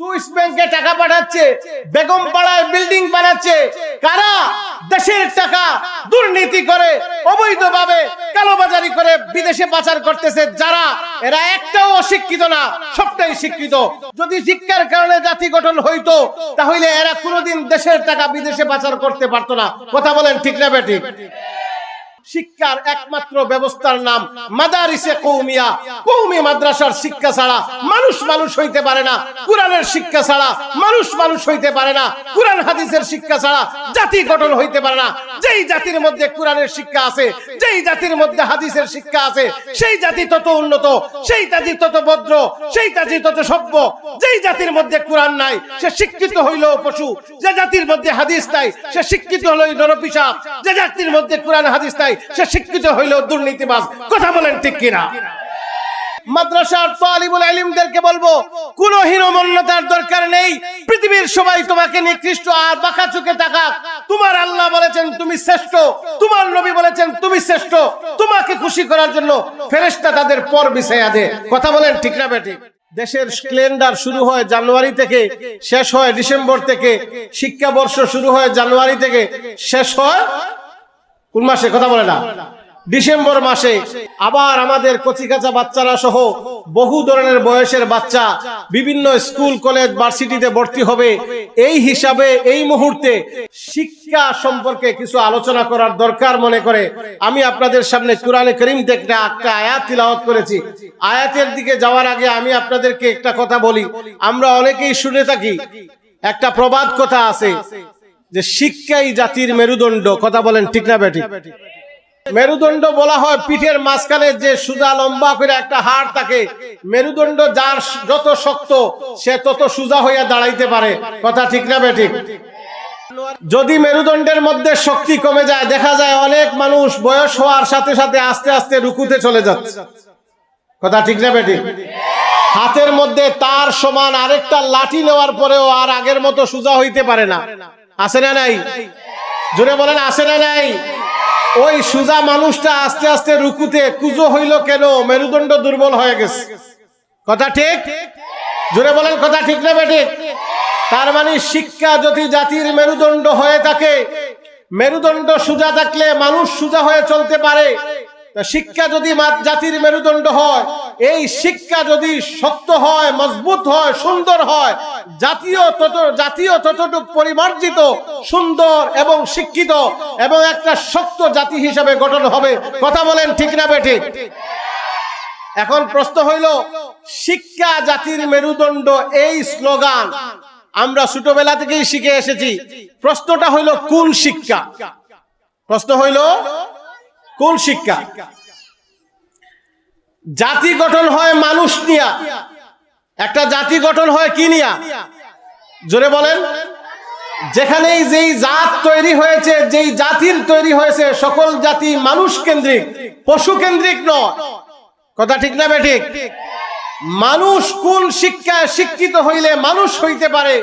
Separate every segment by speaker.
Speaker 1: Swiss ব্যাংকে টাকা পাঠাচ্ছে, বেগম পাড়ায় বিল্ডিং বানাচ্ছে। কারা? দেশের টাকা দুর্নীতি করে, অবৈধভাবে কালোবাজারি করে বিদেশে পাচার করতেছে যারা, এরা একটাও অশিক্ষিত না, সবটাই শিক্ষিত। যদি শিক্ষার কারণে জাতি গঠন হইতো, তাহলে এরা কোনোদিন দেশের টাকা বিদেশে পাচার করতে পারতো না। কথা বলেন ঠিক না, বেঠিক? শিক্ষার একমাত্র ব্যবস্থার নাম মাদারিসে কৌমিয়া। কৌমি মাদ্রাসার শিক্ষা ছাড়া মানুষ মানুষ হইতে পারে না। কোরআনের শিক্ষা ছাড়া মানুষ মানুষ হইতে পারে না। কোরআন হাদিসের শিক্ষা ছাড়া জাতি গঠন হইতে পারে না। যেই জাতির মধ্যে কোরআনের শিক্ষা আছে, যেই জাতির মধ্যে হাদিসের শিক্ষা আছে, সেই জাতি তত উন্নত, সেই জাতি তত ভদ্র, সেই জাতি তত সভ্য। যেই জাতির মধ্যে কোরআন নাই, সে শিক্ষিত হইল পশু। যে জাতির মধ্যে হাদিস নাই, সে শিক্ষিত হলেই নরপিসাব যে জাতির মধ্যে কোরআন হাদিস নাই সে শিক্ষিত হইলেও দুর্নীতিবাজ। কথা বলেন ঠিক কিনা? মাদ্রাসার তালিবুল বলব, কোন দরকার নেই। পৃথিবীর সবাই তোমাকে নিকৃষ্ট আর বাঁকা তোমার আল্লাহ বলেছেন তুমি শ্রেষ্ঠ। তোমার নবী বলেছেন তুমি শ্রেষ্ঠ। তোমাকে খুশি করার জন্য ফেরেশতা তাদের পর কথা বলেন ঠিক না বেটি দেশের ক্যালেন্ডার শুরু হয় জানুয়ারি থেকে, শেষ হয় ডিসেম্বর থেকে, শিক্ষাবর্ষ শুরু হয় জানুয়ারি থেকে, শেষ হয় কোন মাসে? কথা বলে না। ডিসেম্বর মাসে আবার আমাদের কচিকাচা বাচ্চারা সহ বহু ধরনের বয়সের বাচ্চা বিভিন্ন স্কুল, কলেজ, ভার্সিটিতে ভর্তি হবে। এই হিসাবে এই মুহূর্তে শিক্ষা সম্পর্কে কিছু আলোচনা করার দরকার মনে করে আমি আপনাদের সামনে কোরআনে করিম থেকে একটা আয়াত তিলাওয়াত করেছি। আয়াতের দিকে যাওয়ার আগে আমি আপনাদেরকে একটা কথা বলি। আমরা অনেকেই শুনে থাকি, একটা প্রবাদ কথা আছে। যে শিক্ষাই জাতির মেরুদণ্ড, কথা বলেন ঠিক না বেটি মেরুদণ্ড বলা হয় পিঠের মাঝখানে যে সুজা লম্বা করে একটা হাড় থাকে, মেরুদণ্ড যার যত শক্ত, সে তত সুজা হইয়া দাঁড়াইতে পারে, কথা ঠিক না বেঠিক যদি মেরুদণ্ডের মধ্যে শক্তি কমে যায়, দেখা যায় অনেক মানুষ বয়স হওয়ার সাথে সাথে আস্তে আস্তে রুকুতে চলে যাচ্ছে। কথা ঠিক না বেটি হাতের মধ্যে তার সমান আরেকটা লাঠি নেওয়ার পরেও আর আগের মতো সুজা হইতে পারে না। আছে না নাই? জোরে বলেন, আছে না নাই? ওই সুজা মানুষটা আস্তে আস্তে রুকুতে কুজো হইল কেন? মেরুদণ্ড দুর্বল হয়ে গেছে। কথা ঠিক? জোরে বলেন, কথা ঠিক না বেঠিক তার মানে শিক্ষা যদি জাতির মেরুদণ্ড হয়ে থাকে, মেরুদণ্ড সুজা থাকলে মানুষ সুজা হয়ে চলতে পারে। শিক্ষা যদি জাতির মেরুদণ্ড হয়, এই শিক্ষা যদি শক্ত হয়, মজবুত হয়, সুন্দর হয়, জাতীয় তত, জাতীয় ততটুক পরিমার্জিত, সুন্দর এবং শিক্ষিত এবং একটা শক্ত জাতি হিসাবে গঠন হবে। কথা বলেন ঠিক না বেঠিক? এখন প্রশ্ন হইল, শিক্ষা জাতির মেরুদণ্ড এই স্লোগান আমরা ছোটবেলা থেকেই শিখে এসেছি। প্রশ্নটা হইল, কোন শিক্ষা? প্রশ্ন হইল কোন শিক্ষা? জাতি গঠন হয় মানুষ নিয়া। একটা জাতি গঠন হয় কি নিয়া? জোরে বলেন। যেখানেই যেই জাত তৈরি হয়েছে, যেই জাতির তৈরি হয়েছে, সকল জাতি মানুষ কেন্দ্রিক, পশু কেন্দ্রিক নয়। কথা ঠিক না বেঠিক? মানুষ কোন শিক্ষায় শিক্ষিত হইলে মানুষ হইতে পারে,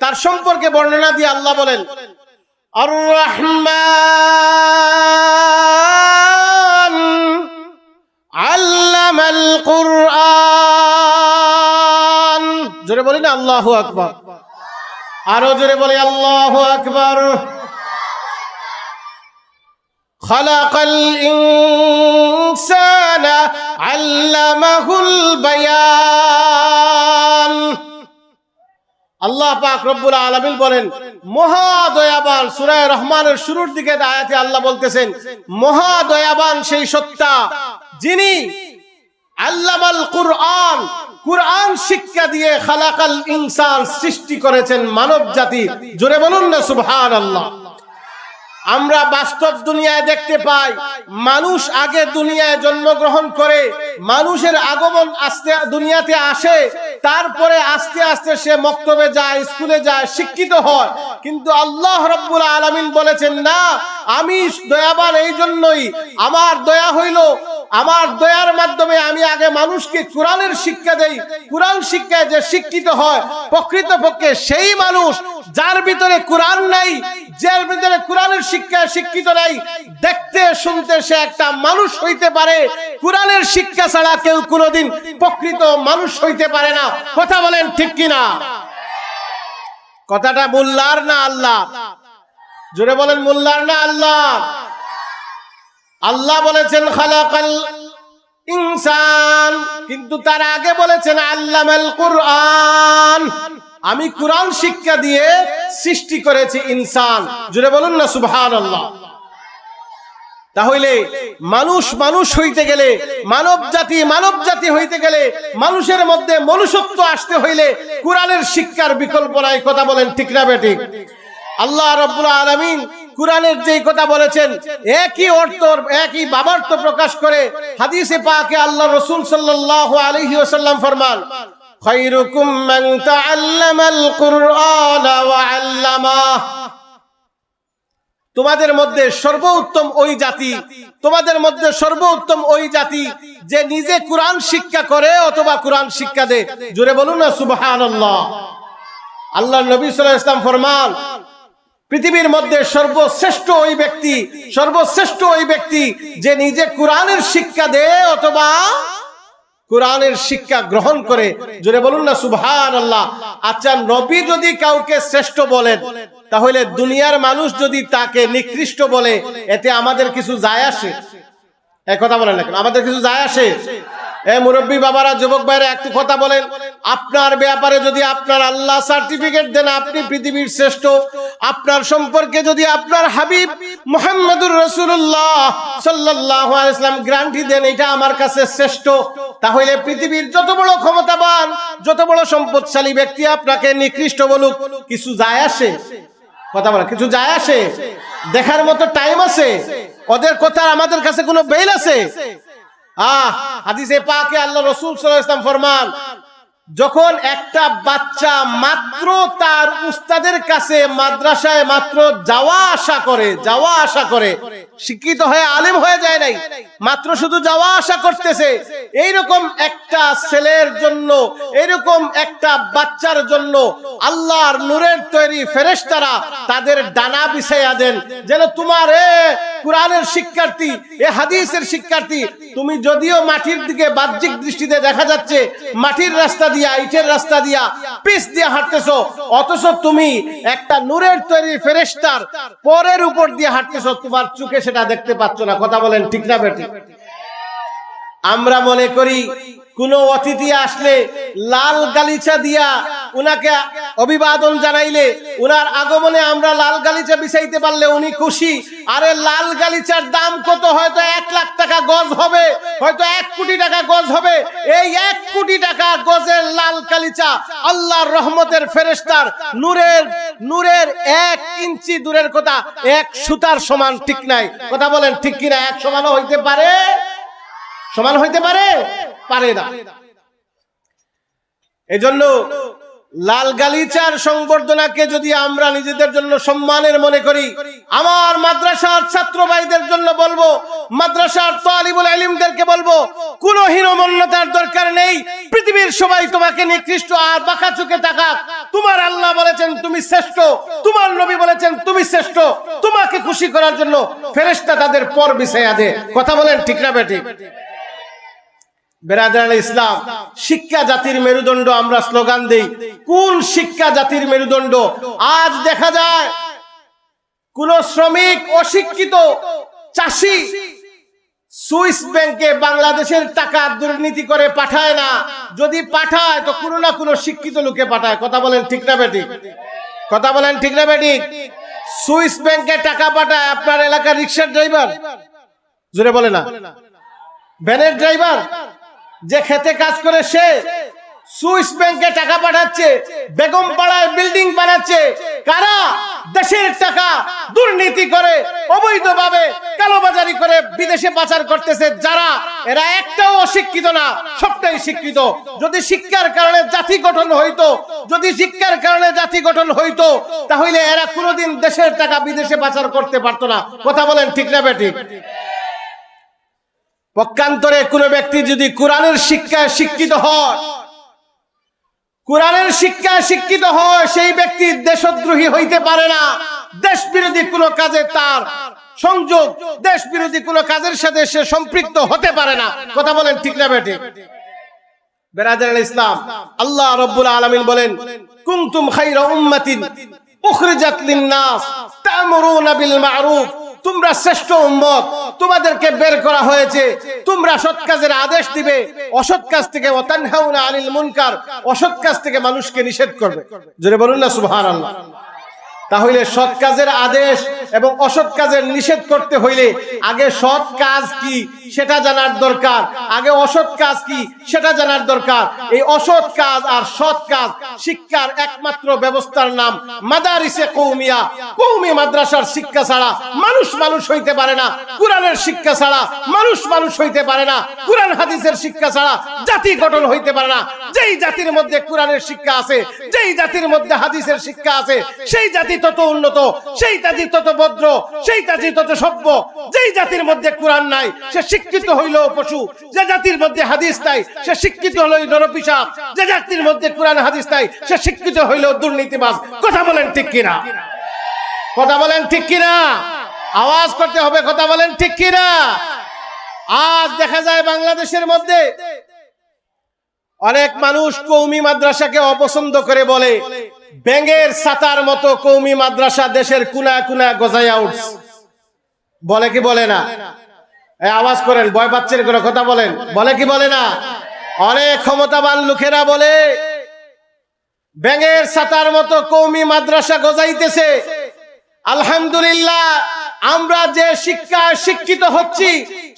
Speaker 1: তার সম্পর্কে বর্ণনা দিয়ে আল্লাহ বলেন আর রহমান আল্লামাল কুরআন জোরে বলি না আল্লাহু আকবার আরো জোরে বলি আল্লাহু আকবার خلق الإنسان علمه البيان আল্লাহ পাক রব্বুল আলামিন বলেন মহা দয়াবান সূরা রহমানের শুরুর দিকে আয়াতে আল্লাহ বলতেছেন, মহাদয়াবান সেই সত্তা যিনি আল্লামাল কুরআন কুরআন শিক্ষা দিয়ে খালাকাল ইনসান সৃষ্টি করেছেন মানব জাতি জোরে বলুন না সুবহানাল্লাহ। আমরা বাস্তব দুনিয়ায় দেখতে পাই, মানুষ আগে দুনিয়ায় জন্মগ্রহণ করে, মানুষের আগমন আস্তে দুনিয়াতে আসে, তারপরে আস্তে আস্তে সে মক্তবে যায়, স্কুলে যায়, শিক্ষিত হয়। কিন্তু আল্লাহ রব্বুল আলমিন বলেছেন, না, আমি দয়াবান এই জন্যই, আমার দয়া হইল আমার দয়ার মাধ্যমে আমি আগে মানুষকে কোরআনের শিক্ষা দেই। কোরআন শিক্ষায় যে শিক্ষিত হয়, প্রকৃতপক্ষে সেই মানুষ যার ভিতরে কোরআন নাই, যার ভিতরে কোরআনের শিক্ষায় শিক্ষিত নাই, দেখতে শুনতে সে একটা মানুষ হইতে পারে। কোরআনের শিক্ষা ছাড়া কেউ কোনোদিন প্রকৃত মানুষ হইতে পারে না। কথা বলেন ঠিক কিনা? কথাটা মোল্লার না আল্লাহ? জোরে বলেন মোল্লার না আল্লাহ? আল্লাহ বলেছেন, খালাকাল ইনসান। কিন্তু তার আগে বলেছেন, আল্লামাল কুরআন। আমি কোরআন শিক্ষা দিয়ে সৃষ্টি করেছি ইনসান। জুড়ে বলুন না, সুবহানাল্লাহ। তাহলে মানুষ মানুষ হইতে গেলে, মানব জাতি মানব জাতি হইতে গেলে, মানুষের মধ্যে মনুষ্যত্ব আসতে হইলে কোরআনের শিক্ষার বিকল্প নাই। কথা বলেন ঠিক না বেঠিক আল্লাহ রব্বুল আলামিন কোরআনের যেই কথা বলেছেন, একই অর্থ, একই বাবার্থ প্রকাশ করে হাদিসে পাকে আল্লাহ রসুল সাল্লাল্লাহু আলাইহি ওয়াসাল্লাম ফরমান মান তোমাদের মধ্যে সর্বোত্তম ওই জাতি, তোমাদের মধ্যে সর্বোত্তম ওই জাতি যে নিজে কোরআন শিক্ষা করে অথবা কোরআন শিক্ষা দেয়। জোরে বলুন না, সুবহানাল্লাহ। আল্লাহ নবী আলাইহি ইসলাম ফরমান পৃথিবীর মধ্যে সর্বশ্রেষ্ঠ ওই ব্যক্তি, সর্বশ্রেষ্ঠ ওই ব্যক্তি যে নিজে কোরআনের শিক্ষা দেয় অথবা কোরআনের শিক্ষা গ্রহণ করে। জোরে বলুন না সুবহান আল্লাহ আচ্ছা নবী যদি কাউকে শ্রেষ্ঠ বলেন, তাহলে দুনিয়ার মানুষ যদি তাকে নিকৃষ্ট বলে, এতে আমাদের কিছু যায় আসে? কথা বলেন আমাদের কিছু যায় আসে? মুরব্বী বাবারা, যুবক ভাইরা, একটু কথা বলেন। আপনার ব্যাপারে যদি আপনার আল্লাহ সার্টিফিকেট দেন, আপনি পৃথিবীর শ্রেষ্ঠ। আপনার সম্পর্কে যদি আপনার হাবিব মোহাম্মদুর রসুল্লাহ সাল্লাহ ইসলাম গ্রান্টি দেন, এটা আমার কাছে শ্রেষ্ঠ। তাহলে পৃথিবীর যত বড় ক্ষমতাবান, যত বড় সম্পদশালী ব্যক্তি আপনাকে নিকৃষ্ট বলুক, কিছু যায় আসে। কথা বলা কিছু যায় আসে। দেখার মতো টাইম আছে। ওদের কথা আমাদের কাছে কোনো বেল আছে? যখন একটা বাচ্চা মাত্র তার উস্তাদের কাছে মাদ্রাসায় মাত্র যাওয়া আসা করে, যাওয়া আসা করে, শিক্ষিত হয়ে আলেম হয়ে যায় নাই, মাত্র শুধু যাওয়া আসা করতেছে, এইরকম একটা ছেলের জন্য এরকম একটা বাচ্চার জন্য আল্লাহর নূরের তৈরি ফেরেশতারা তাদের ডানা বিছাইয়া দেন, যেন তোমার এ কোরআনের শিক্ষার্থী, এ হাদিসের শিক্ষার্থী তুমি যদিও মাটির দিকে বাহ্যিক দৃষ্টিতে দেখা যাচ্ছে, মাটির রাস্তা দিয়া, ইটের রাস্তা দিয়া পিস দিয়ে হাঁটতেছ, অথচ তুমি একটা নূরের তৈরি ফেরেস্তার পরের উপর দিয়ে হাঁটতেছ, তোমার চোখে সেটা দেখতে পাচ্ছ না। কথা বলেন ঠিক না বেটি আমরা মনে করি কোন অতিথি আসলে লাল গালিচা দিয়া উনাকে অভিবাদন জানাইলে, উনার আগমনে আমরা লাল গালিচা বিছাইতে পারলে উনি খুশি। আরে লাল গালিচার দাম কত? হয়তো এক লাখ টাকা গজ হবে, হয়তো এক কোটি টাকা গজ হবে। এই এক কোটি টাকা গজের লাল গালিচা আল্লাহর রহমতের ফেরেস্তার নূরের নূরের এক ইঞ্চি দূরের কথা, এক সুতার সমান ঠিক নাই। কথা বলেন ঠিক কিনা? এক সমানও হইতে পারে? সমান হইতে পারে? পারে না। এজন্য লাল গালিচার সংবর্ধনাকে যদি আমরা নিজেদের জন্য সম্মানের মনে করি, আমার মাদ্রাসার ছাত্র ভাইদের জন্য বলব, মাদ্রাসার তালিবুল আলিমদেরকে বলব, কোন হীনমন্যতার দরকার নেই। পৃথিবীর সবাই তোমাকে নিকৃষ্ট আর বাঁকা চোখে তাকা তোমার আল্লাহ বলেছেন তুমি শ্রেষ্ঠ, তোমার নবী বলেছেন তুমি শ্রেষ্ঠ। তোমাকে খুশি করার জন্য ফেরেশতা তাদের পর বিছাইয়া দে। কথা বলেন ঠিক না বেঠিক? বেরাদান ইসলাম, শিক্ষা জাতির মেরুদণ্ড আমরা স্লোগান দেই। কোন শিক্ষা জাতির মেরুদণ্ড? আজ দেখা যায় কোন শ্রমিক অশিক্ষিত, চাষি সুইস ব্যাংকে বাংলাদেশের টাকা দুর্নীতি করে পাঠায় না। যদি পাঠায়, তো কোনো না কোনো শিক্ষিত লোকে পাঠায়। কথা বলেন ঠিক না বেটি? কথা বলেন ঠিক না বেটি? সুইস ব্যাংকে টাকা পাঠায় আপনার এলাকার রিক্সার ড্রাইভার। জোরে বলে না। ভ্যানের ড্রাইভার। যে খেতে কাজ করে সে সুইস ব্যাংকে টাকা পাঠাচ্ছে, বেগম পাড়ায় বিল্ডিং বানাচ্ছে। কারা? দেশের টাকা দুর্নীতি করে, অবৈধভাবে কালোবাজারি করে বিদেশে পাচার করতেছে যারা, এরা একটাও অশিক্ষিত না, সবটাই শিক্ষিত। যদি শিক্ষার কারণে জাতি গঠন হইতো, যদি শিক্ষার কারণে জাতি গঠন হইতো, তাহলে এরা কোনোদিন দেশের টাকা বিদেশে পাচার করতে পারতো না। কথা বলেন ঠিক না, বেঠিক? পক্ষান্তরে কোনো ব্যক্তি যদি কোরআনের শিক্ষায় শিক্ষিত হয়, কোরআনের শিক্ষায় শিক্ষিত হয়, সেই ব্যক্তি দেশদ্রোহী হইতে পারে না। দেশ বিরোধী কোনো কাজে তার সংযোগ দেশ বিরোধী কোনো কাজের সাথে সে সম্পৃক্ত হতে পারে না। কথা বলেন ঠিক না বেটে বেরাদের ইসলাম, আল্লাহ রব্বুল আলমিন বলেন, কুনতুম খাইরা উম্মাতিন উখরিজাত লিন-নাস, তা'মুরুনা বিল মা'রুফ। তোমরা শ্রেষ্ঠ উম্মত। তোমাদেরকে বের করা হয়েছে। তোমরা সৎ কাজের আদেশ দিবে। অসৎ কাজ থেকে আনিল মুনকার। অসৎ কাজ থেকে মানুষকে নিষেধ করবে। যদি বলুন না, সুবহানাল্লাহ। তাহলে সৎ কাজের আদেশ এবং অসৎ কাজের নিষেধ করতে হইলে আগে সৎ কাজ কি? সেটা জানার দরকার। আগে অসৎ কাজ কি? সেটা জানার দরকার। এই অসৎ কাজ আর সৎ কাজ শিক্ষার একমাত্র ব্যবস্থার নাম মাদারিসে কৌমিয়া। কৌমি মাদ্রাসার শিক্ষা ছাড়া মানুষ মানুষ হইতে পারে না। কোরআনের শিক্ষা ছাড়া মানুষ মানুষ হইতে পারে না। কোরআন হাদিসের শিক্ষা ছাড়া জাতি গঠন হইতে পারে না। যেই জাতির মধ্যে কোরআনের শিক্ষা আছে, যেই জাতির মধ্যে হাদিসের শিক্ষা আছে, সেই জাতি তত উন্নত, সেই জাতি তত ভদ্র, সেই জাতি তত সভ্য। যেই জাতির মধ্যে কোরআন নাই, সে শিক্ষিত হইল পশু। যে জাতির মধ্যে হাদিস নাই, সে শিক্ষিত হইল নরপিসাব যে জাতির মধ্যে কোরআন হাদিস নাই, সে শিক্ষিত হইল দুর্নীতিবাজ। কথা বলেন ঠিক কিনা? কথা বলেন ঠিক কিনা? আওয়াজ করতে হবে, কথা বলেন ঠিক কিনা? আজ দেখা যায় বাংলাদেশের মধ্যে অনেক মানুষ কৌমি মাদ্রাসাকে অপছন্দ করে বলে, ব্যাঙের সাতার মতো কৌমি মাদ্রাসা দেশের কুনা কুনা গজাইয়া উঠছে। বলে কি বলে না? আওয়াজ করেন, ভয় পাচ্ছেন কোনো কথা বলেন। বলে কি বলে না? অনেক ক্ষমতাবান লোকেরা বলে, ব্যাঙের সাতার মতো কৌমি মাদ্রাসা গজাইতেছে। আলহামদুলিল্লাহ, আমরা যে শিক্ষা শিক্ষিত হচ্ছি,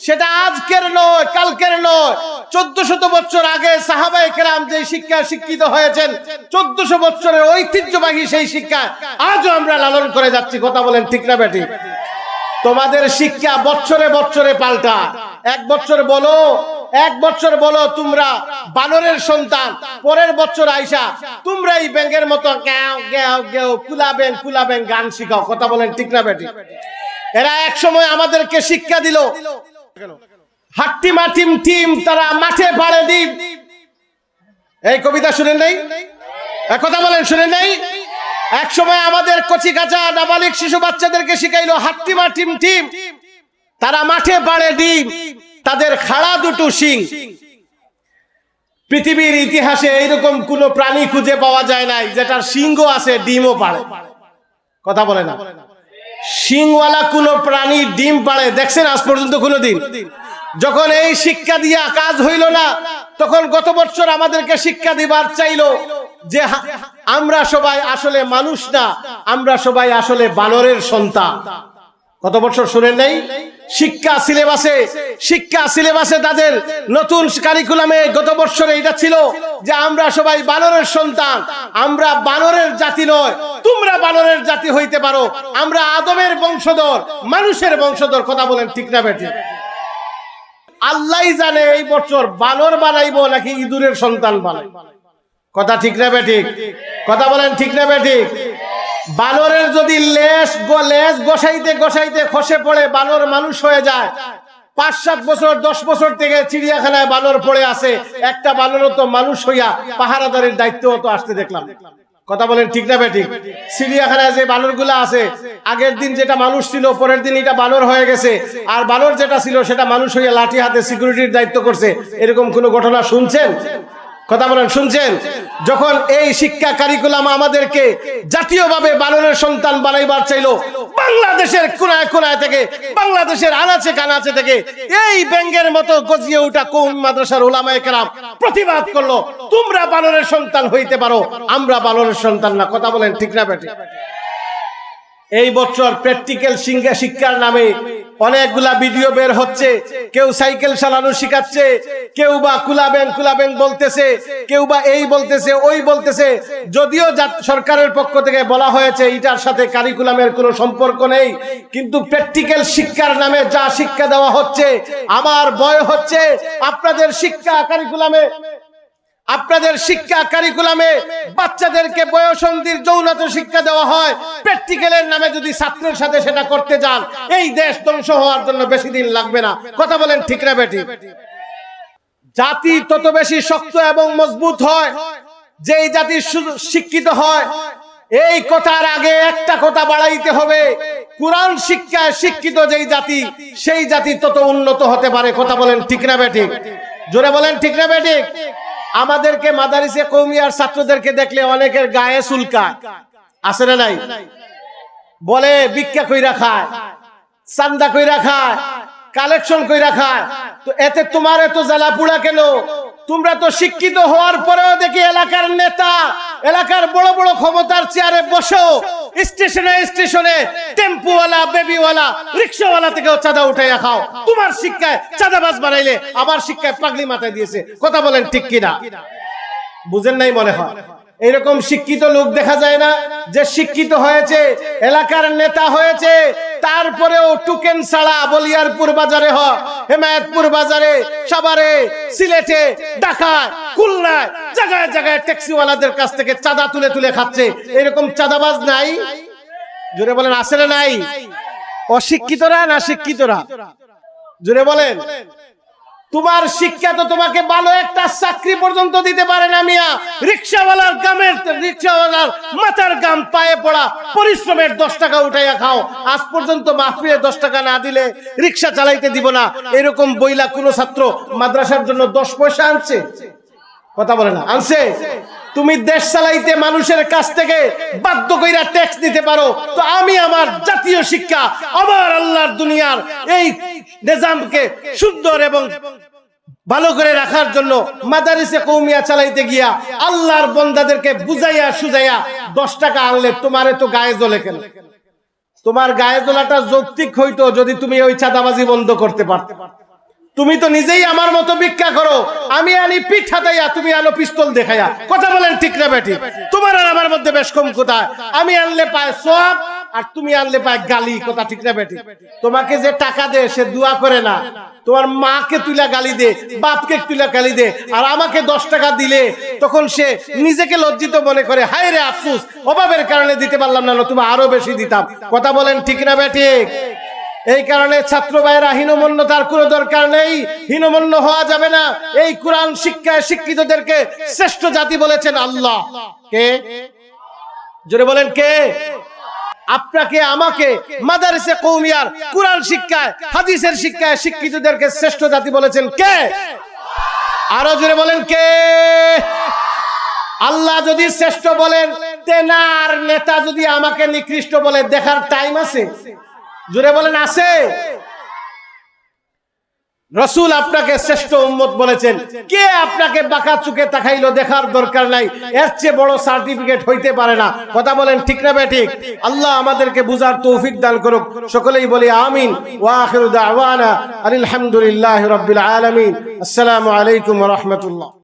Speaker 1: সেটা আজকের নয়, কালকের নয়। চোদ্দ শত বছর আগে সাহাবাই যে শিক্ষা শিক্ষিত হয়েছেন চোদ্দশো বছরের ঐতিহ্যবাহী সেই শিক্ষা, আজও আমরা লালন করে যাচ্ছি। কথা বলেন ঠিক না বেটি তোমাদের শিক্ষা বছরে বছরে পাল্টা। এক বছর বলো, এক বছর বলো তোমরা বানরের সন্তান, পরের বছর আইসা তোমরা এই ব্যাংকের মতো কুলা ব্যাং কুলা ব্যাং গান শিখাও। কথা বলেন ঠিক না বেটি এরা এক সময় আমাদেরকে শিক্ষা দিল। হাট্টি মাটিম টিম তারা মাঠে পাড়ে দিন। এই কবিতা শুনেন নাই? এক কথা বলেন, শুনেন নাই? এক সময় আমাদের কচি কাঁচা নাবালিক শিশু বাচ্চাদেরকে শিখাইলো হাট্টিমা টিম টিম। তারা মাঠে পাড়ে ডিম, তাদের খাড়া দুটো শিং। পৃথিবীর ইতিহাসে এইরকম কোন প্রাণী খুঁজে পাওয়া যায় নাই, যেটার সিংহ আছে, ডিমও পাড়ে। কথা বলে না। শিংওয়ালা কোন প্রাণী ডিম পাড়ে। দেখছেন আজ পর্যন্ত কোনো দিন? যখন এই শিক্ষা দিয়া কাজ হইল না, তখন গত বছর আমাদেরকে শিক্ষা দিবার চাইলো যে আমরা সবাই আসলে মানুষ না, আমরা সবাই আসলে বানরের সন্তান। কত বছর শুনেন নাই? শিক্ষা সিলেবাসে শিক্ষা সিলেবাসে তাদের নতুন কারিকুলামে গত বছরে এটা ছিল যে আমরা সবাই বানরের সন্তান, আমরা বানরের জাতি নয়, তোমরা বানরের জাতি হইতে পারো, আমরা আদমের বংশধর, মানুষের বংশধর, কথা বলেন ঠিক না বেটি আল্লাহ জানে এই বছর বানর বানাইবো নাকি ইঁদুরের সন্তান বানাই কথা ঠিক না বেঠিক কথা বলেন ঠিক না বেঠিক বানরের যদি লেস লেস গোসাইতে গোসাইতে খসে পড়ে, বানর মানুষ হয়ে যায়। পাঁচ, সাত বছর, দশ বছর থেকে চিড়িয়াখানায় বানর পড়ে আছে। একটা বানরও তো মানুষ হইয়া পাহারাদারের দায়িত্ব তো আসতে দেখলাম। কথা বলেন ঠিক না বেঠিক চিড়িয়াখানায় যে বানরগুলো আছে, আগের দিন যেটা মানুষ ছিল, পরের দিন এটা বানর হয়ে গেছে। আর বানর যেটা ছিল, সেটা মানুষ হইয়া লাঠি হাতে সিকিউরিটির দায়িত্ব করছে। এরকম কোনো ঘটনা শুনছেন? কথা বলেন, শুনছেন? যখন এই শিক্ষা কারিকুলাম আমাদেরকে জাতীয়ভাবে বানরের সন্তান বানাইবার চাইলো, বাংলাদেশের কোনায় কোনায় থেকে, বাংলাদেশের আনাচে কানাচে থেকে, এই ব্যাঙ্গের মতো গজিয়ে ওঠা কৌম মাদ্রাসার ওলামায়ে কেরাম প্রতিবাদ করল, তোমরা বানরের সন্তান হইতে পারো, আমরা বানরের সন্তান না। কথা বলেন, ঠিক না বেটি এই বছর প্র্যাকটিক্যাল শিক্ষার নামে অনেকগুলা ভিডিও বের হচ্ছে। কেউ সাইকেল চালানো শিখাচ্ছে, কেউ বা কুলাবেন কুলাবেন বলতেছে, কেউ বা এই বলতেছে, ওই বলতেছে। যদিও সরকারের পক্ষ থেকে বলা হয়েছে, এটার সাথে কারিকুলামের কোনো সম্পর্ক নেই, কিন্তু প্র্যাকটিক্যাল শিক্ষার নামে যা শিক্ষা দেওয়া হচ্ছে, আমার ভয় হচ্ছে, আপনাদের শিক্ষা কারিকুলামে আপনাদের শিক্ষা কারিকুলামে বাচ্চাদেরকে বয়সন্ধির যৌনতা শিক্ষা দেওয়া হয়। প্র্যাকটিক্যালের নামে যদি ছাত্রের সাথে সেটা করতে যান, এই দেশ ধ্বংস হওয়ার জন্য বেশি দিন লাগবে না। কথা বলেন ঠিক না, বেটি? জাতি তত বেশি শক্ত এবং মজবুত হয় যেই জাতি শিক্ষিত হয়। এই কথার আগে একটা কথা বাড়াইতে হবে। কোরআন শিক্ষায় শিক্ষিত যেই জাতি, সেই জাতি তত উন্নত হতে পারে। কথা বলেন ঠিক না বেঠিক জোরে বলেন ঠিক না বেঠিক আমাদেরকে মাদারিসে কৌমিয়ার ছাত্রদেরকে দেখলে অনেকের গায়ে চুলকা আছে না নাই? বলে, ভিক্ষা কইরা খায়, চান্দা কইরা খায়। কালেকশন কইরা খায় তো এতে তোমার এত জ্বালা পুড়া কেন? তোমরা তো শিক্ষিত হওয়ার পরেও দেখি এলাকার নেতা, এলাকার বড় বড় ক্ষমতার চেয়ারে বসো, স্টেশনে স্টেশনে টেম্পুওয়ালা, বেবিওয়ালা, রিক্সাওয়ালা থেকেও চাঁদা উঠাইয়া খাও। তোমার শিক্ষায় চাঁদাবাজ বানাইলে আমার শিক্ষায় পাগলি মাথায় দিয়েছে। কথা বলেন ঠিক কিনা? বুঝেন নাই মনে হয়? এরকম শিক্ষিত লোক দেখা যায় না, যে শিক্ষিত হয়েছে, এলাকার নেতা হয়েছে, তারপরেও টুকেন ছাড়া বলিয়ারপুর বাজারে হ হেমায়তপুর বাজারে সাভারে সিলেটে, ঢাকায়, খুলনায়, জায়গায় জায়গায় ট্যাক্সিওয়ালাদের কাছ থেকে চাঁদা তুলে তুলে খাচ্ছে। এরকম চাঁদাবাজ নাই? জোরে বলেন না নাই? অশিক্ষিতরা না শিক্ষিতরা? জোরে বলেন। তোমার শিক্ষা তো তোমাকে ভালো একটা চাকরি পর্যন্ত দিতে পারে না মিয়া। রিক্সাওয়ালার গামের রিক্সাওয়ালার মাথার গাম পায়ে পড়া, পরিশ্রমের দশ টাকা উঠাইয়া খাও। আজ পর্যন্ত মাহফিলে দশ টাকা না দিলে রিক্সা চালাইতে দিব না। এরকম বইলা কোনো ছাত্র মাদ্রাসার জন্য দশ পয়সা আনছে? কথা বলে না। আনছে? তুমি দেশ চালাইতে মানুষের কাছ থেকে বাধ্য কইরা ট্যাক্স দিতে পারো। তো আমি আমার জাতীয় শিক্ষা, আমার আল্লাহর দুনিয়ার এই নিজামকে সুন্দর এবং ভালো করে রাখার জন্য মাদারিসে কৌমিয়া চালাইতে গিয়া আল্লাহর বন্দাদেরকে বুঝাইয়া সুজাইয়া দশ টাকা আনলে তোমারে তো গায়ে জ্বলে কেন? তোমার গায়ে জ্বলাটা যৌক্তিক হইতো যদি তুমি ওই চাঁদাবাজি বন্ধ করতে পারতে। তুমি তো নিজেই আমার মতো ভিক্ষা করো, আমি আনি পিঠ হাতাইয়া তুমি আনো পিস্তল দেখাইয়া। কথা বলেন ঠিক না বেটি? তোমার আর আমার মধ্যে বেশ কম কোথায়? আমি আনলে পায় সব আর তুমি আনলে পায় গালি, কথা ঠিক না বেটি তোমাকে যে টাকা দে, সে দোয়া করে না। তোমার মাকে তুলা গালি দে, বাপকে তুলা গালি দে। আর আমাকে দশ টাকা দিলে তখন সে নিজেকে লজ্জিত মনে করে, হায় রে আফসুস, অভাবের কারণে দিতে পারলাম না তুমি আরও বেশি দিতাম। কথা বলেন ঠিক না বেঠিক? এই কারণে ছাত্র ভাইয়েরা হীনমন্যতার কোনো দরকার নেই। হীনমন্য হওয়া যাবে না। এই কোরআন শিক্ষায় শিক্ষিতদেরকে শ্রেষ্ঠ জাতি বলেছেন আল্লাহ। কে? জোরে বলেন কে? আপনাকে আমাকে মাদারিসে কৌমিয়ার কোরআন শিক্ষায় হাদিসের শিক্ষায় শিক্ষিতদেরকে শ্রেষ্ঠ জাতি বলেছেন কে? আরও জোরে বলেন কে? আল্লাহ যদি শ্রেষ্ঠ বলেন তেনার নেতা যদি আমাকে নিকৃষ্ট বলে দেখার টাইম আছে। জোরে বলেন আছে? রসুল আপনাকে শ্রেষ্ঠ উম্মত বলেছেন। কে আপনাকে বাঁকা চুকে তাকাইলো দেখার দরকার নাই, এর চেয়ে বড় সার্টিফিকেট হইতে পারে না। কথা বলেন ঠিক না বেঠিক আল্লাহ আমাদেরকে বুঝার তৌফিক দান করুক। সকলেই বলি আমিন। ওয়া আখিরু দাওয়ানা আলহামদুলিল্লাহি রাব্বিল আলামিন। আসসালামু আলাইকুম রাহমাতুল্লাহ।